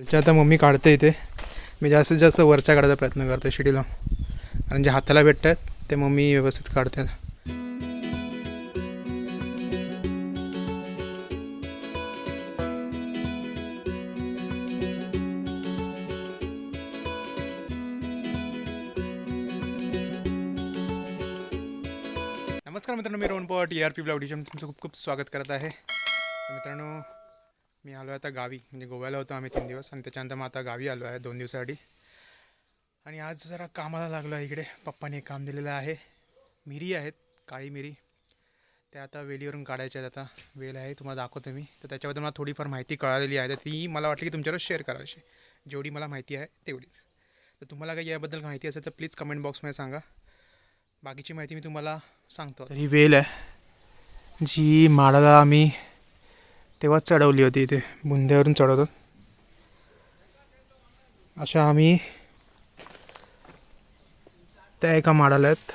खालच्या आता मम्मी काढते इथे. मी जास्तीत जास्त वरच्या काढायचा प्रयत्न करतो शिडीला. कारण जे हाताला भेटतात ते मम्मी व्यवस्थित काढतात. नमस्कार मित्रांनो मी Rohan Pawar T R P blog तुमचं खूप खूप स्वागत करत आहे. मित्रांनो मी आलो आहे आता गावी. म्हणजे गोव्याला होतो आम्ही तीन दिवस आणि त्याच्यानंतर मग आता गावी आलो आहे दोन दिवसासाठी. आणि आज जरा कामाला लागलो आहे इकडे. पप्पाने एक काम दिलेलं आहे. मिरी आहेत काळी मिरी. त्या आता वेलीवरून काढायच्या आहेत आता. वेल आहे तुम्हाला दाखवतो मी. तर त्याच्याबद्दल मला थोडीफार माहिती कळालेली आहे. तर ती मला वाटली की तुमच्यावर शेअर करायची. जेवढी मला माहिती आहे तेवढीच. तर तुम्हाला काही याबद्दल माहिती असेल तर प्लीज कमेंट बॉक्समध्ये सांगा. बाकीची माहिती मी तुम्हाला सांगतो. तर ही वेल आहे जी माडाला आम्ही तेव्हाच चढवली होती इथे. बुंध्यावरून चढवतात. अशा आम्ही त्या एका माडाला आहेत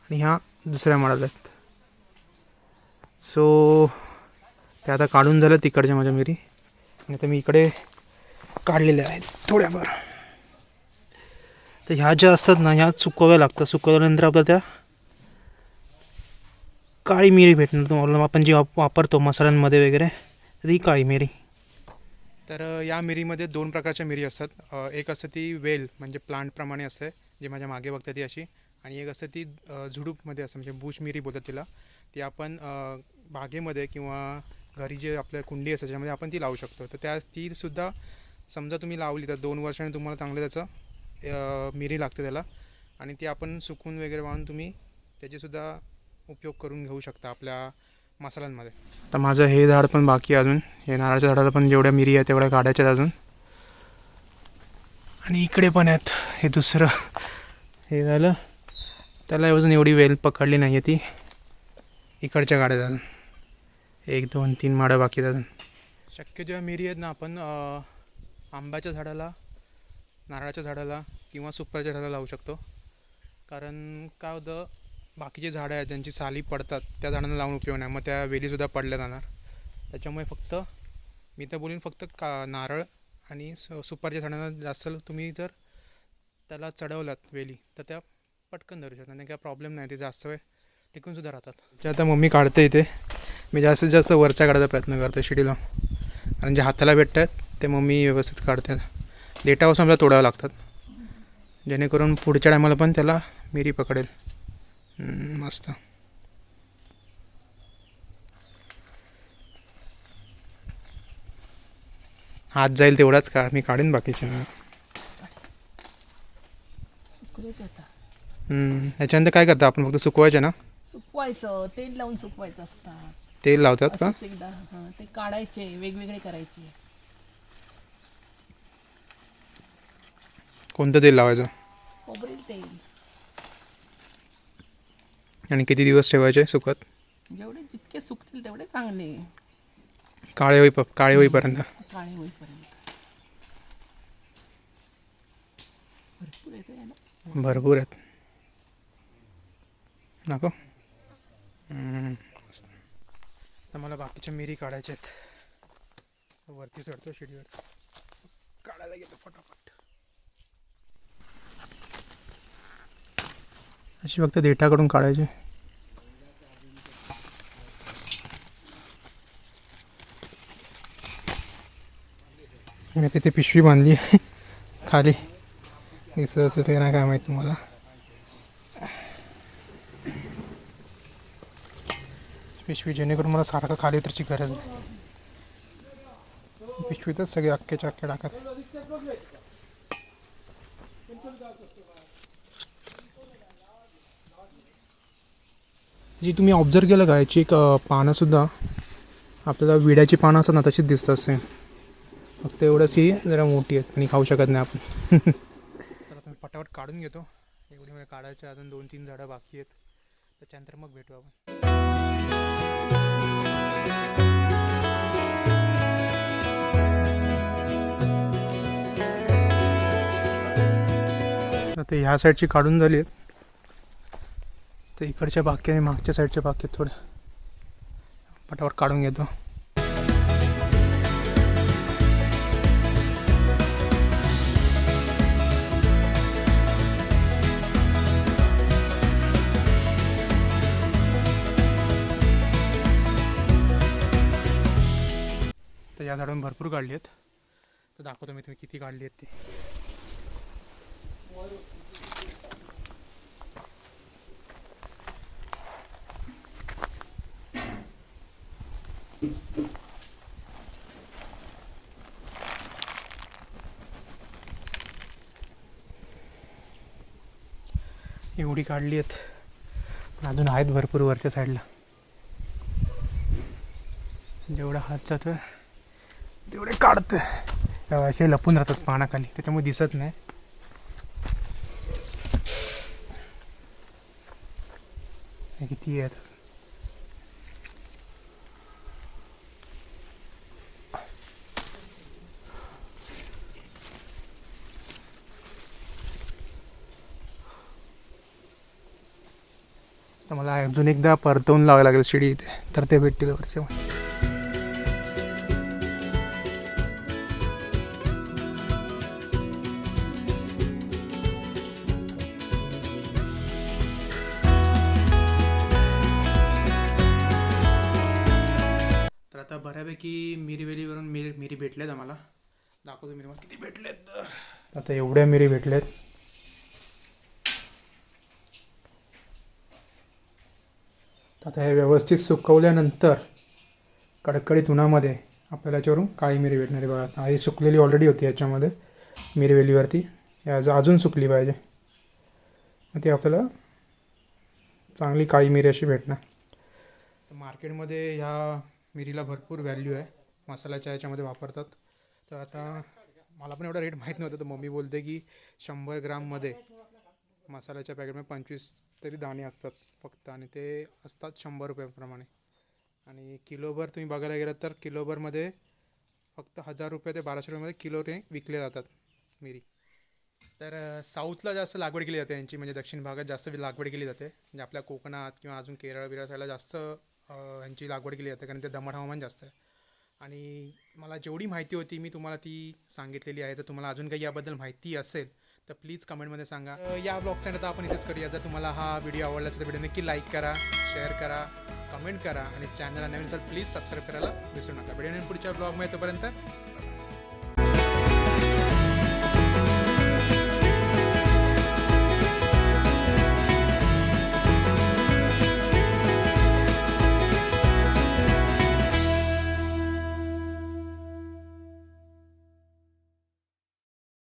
आणि ह्या दुसऱ्या माडाला आहेत. सो ते आता काढून झालं तिकडच्या माझ्या मिरी. आणि आता मी इकडे काढलेल्या आहेत थोड्याफार. तर ह्या ज्या असतात ना ह्या सुकवाव्या लागतात. सुकवल्यानंतर आपल्याला त्या काळी मिरी भेटणार तुम्हाला. आपण जी वाप वापरतो मसाल्यांमध्ये वगैरे तर ही काळी मिरी तर या मिरीमध्ये दोन प्रकारच्या मिरी असतात. एक असते ती वेल म्हणजे प्लांटप्रमाणे असते जे माझ्या मागे बघते ती अशी. आणि एक असते ती झुडूपमध्ये असते म्हणजे बुश मिरी बोलतात तिला. ती आपण बागेमध्ये किंवा घरी जे आपल्या कुंडी असते त्याच्यामध्ये आपण ती लावू शकतो. तर त्या तीसुद्धा समजा तुम्ही लावली तर दोन वर्षाने तुम्हाला चांगलं त्याचं मिरी लागते त्याला. आणि ती आपण सुकून वगैरे वाहून तुम्ही त्याचेसुद्धा उपयोग करून घेऊ शकता आपल्या मसाल्यांमध्ये. तर माझं हे झाड पण बाकी आहे अजून. हे नारळाच्या झाडाला पण जेवढ्या मिरी आहे तेवढ्या काढायच्या आहेत अजून. आणि इकडे पण आहेत. हे दुसरं. हे झालं. त्याला अजून एवढी वेल पकडली नाही आहे ती. इकडच्या गाड्यात अजून. एक दोन तीन माडं बाकी आहेत अजून. शक्य जेव्हा मिरी आहेत ना आपण आंब्याच्या झाडाला नारळाच्या झाडाला किंवा सुपारीच्या झाडाला लावू शकतो. कारण काय होतं बाकीचे झाडं आहेत ज्यांची साली पडतात त्या झाडांना लावून उपयोग नाही. मग त्या वेलीसुद्धा पडल्या जाणार. त्याच्यामुळे फक्त मी तर बोलीन फक्त का नारळ आणि सु सुपारच्या झाडांना जास्त तुम्ही जर त्याला चढवलात वेली तर त्या पटकन धरू शकतात आणि काय प्रॉब्लेम नाही. ते जास्त वेळ टिकूनसुद्धा राहतात. जे आता मम्मी काढते इथे मी जास्तीत जास्त वरच्या काढायचा प्रयत्न करतो शिडीला. कारण जे हाताला भेटत आहेत ते मम्मी व्यवस्थित काढतात. देठापासून आपल्याला तोडावं लागतात. जेणेकरून पुढच्या टायमाला पण त्याला मिरी पकडेल. मस्त हात जाईल तेवढाच का मी काढेन बाकीचे सुकलेच आता हम्म, याच्यानंतर काय करता आपण फक्त सुकवायचे ना सुकवायचं तेल लावून सुकवायचं असतात तेल लावतात का एकदा ते काढायचे वेगवेगळे करायचे कोणतं तेल लावायचं खोबरेल तेल आणि किती दिवस ठेवायचे सुकत? जेवढे जितके सुकतील तेवढे चांगले. काळे होई काळे होईपर्यंत. काळे होईपर्यंत. भरपूर येते ना भरपूर आहेत. नको. तर मला बाकीच्या मिरी काढायच्या आहेत. वरती चढतो शिडीवर. काढायला गेलो फटाफट. अशी फक्त देठाकडून काढायची. मी तिथे पिशवी बांधली. आहे खाली. दिसत असं ते नाही काय माहीत तुम्हाला. पिशवी जेणेकरून मला सारखं खाली उतरची गरज नाही. पिशवीतच सगळे अख्खेच्या अख्खे टाकत जी तुम्ही ऑब्झर्व केलं का? याची एक पानंसुद्धा आपल्याला विड्याची पानं असतात ना तशीच दिसतात सेम फक्त एवढंच ही जरा मोठी आहेत आणि खाऊ शकत नाही आपण. चला तुम्ही पटापट काढून घेतो. एवढी म्हणजे काढायचे अजून दोन तीन झाडं बाकी आहेत. त्याच्यानंतर मग भेटू आपण. आता ह्या साईडची काढून झाली आहेत. तर इकडच्या बाकी आणि मागच्या साईडच्या बाकी थोडं पटापट काढून घेतो. तर या झाडावर भरपूर काढली आहेत. तर दाखवतो मी तुम्ही किती काढली आहेत ते. एवढी काढली आहेत. अजून आहेत भरपूर वरच्या साईडला. जेवढा हात जातो तेवढे काढतं असे लपून राहतात पानाखाली त्याच्यामुळे दिसत नाही. किती आहेत? तर मला अजून एकदा परतवून लावावं लागेल शिडी इथे. तर ते भेटतील वरचे. तर आता बऱ्यापैकी मिरीवेलीवरून मिरी मिरी भेटल्यात आम्हाला. दाखवतो मिरी मला किती भेटलेत? आता एवढ्या मिरी भेटल्यात आता हे व्यवस्थित सुकवल्यानंतर कडकडीत उन्हामध्ये आपल्याला याच्यावरून काळी मिरी भेटणार आहे बघा. आधी सुकलेली ऑलरेडी होती याच्यामध्ये मिरवेलीवरती हे अजून अजून सुकली पाहिजे. मग ती आपल्याला चांगली काळी मिरी अशी भेटणार. तर मार्केटमध्ये ह्या मिरीला भरपूर व्हॅल्यू आहे. मसाल्याच्या याच्यामध्ये वापरतात. तर आता मला पण एवढा रेट माहीत नव्हता तर मम्मी बोलते की शंभर ग्राममध्ये मसाल्याच्या पॅकेटमध्ये पंचवीस तरी दाणे असतात फक्त आणि ते असतात शंभर रुपयाप्रमाणे. आणि किलोभर तुम्ही बघायला गेलात तर किलोभरमध्ये फक्त हजार रुपये ते बाराशे रुपयामध्ये किलो ते विकले जातात मिरी. तर साऊथला जास्त लागवड केली जाते यांची म्हणजे दक्षिण भागात जास्त लागवड केली जाते. म्हणजे आपल्या कोकणात किंवा अजून केरळ बिरळ साईडला जास्त यांची लागवड केली जाते कारण ते दमट हवामान जास्त आहे. आणि मला जेवढी माहिती होती मी तुम्हाला ती सांगितलेली आहे. जर तुम्हाला अजून काही याबद्दल माहिती असेल तर प्लीज कमेंटमध्ये सांगा. या ब्लॉगचा आता आपण इथेच करूया. जर तुम्हाला हा व्हिडिओ आवडला असेल तर व्हिडिओ नक्की लाईक करा शेअर करा कमेंट करा. आणि चॅनलला नवीन असेल प्लीज सबस्क्राईब करायला विसरू नका. व्हिडिओ पुढच्या ब्लॉगमध्ये तोपर्यंत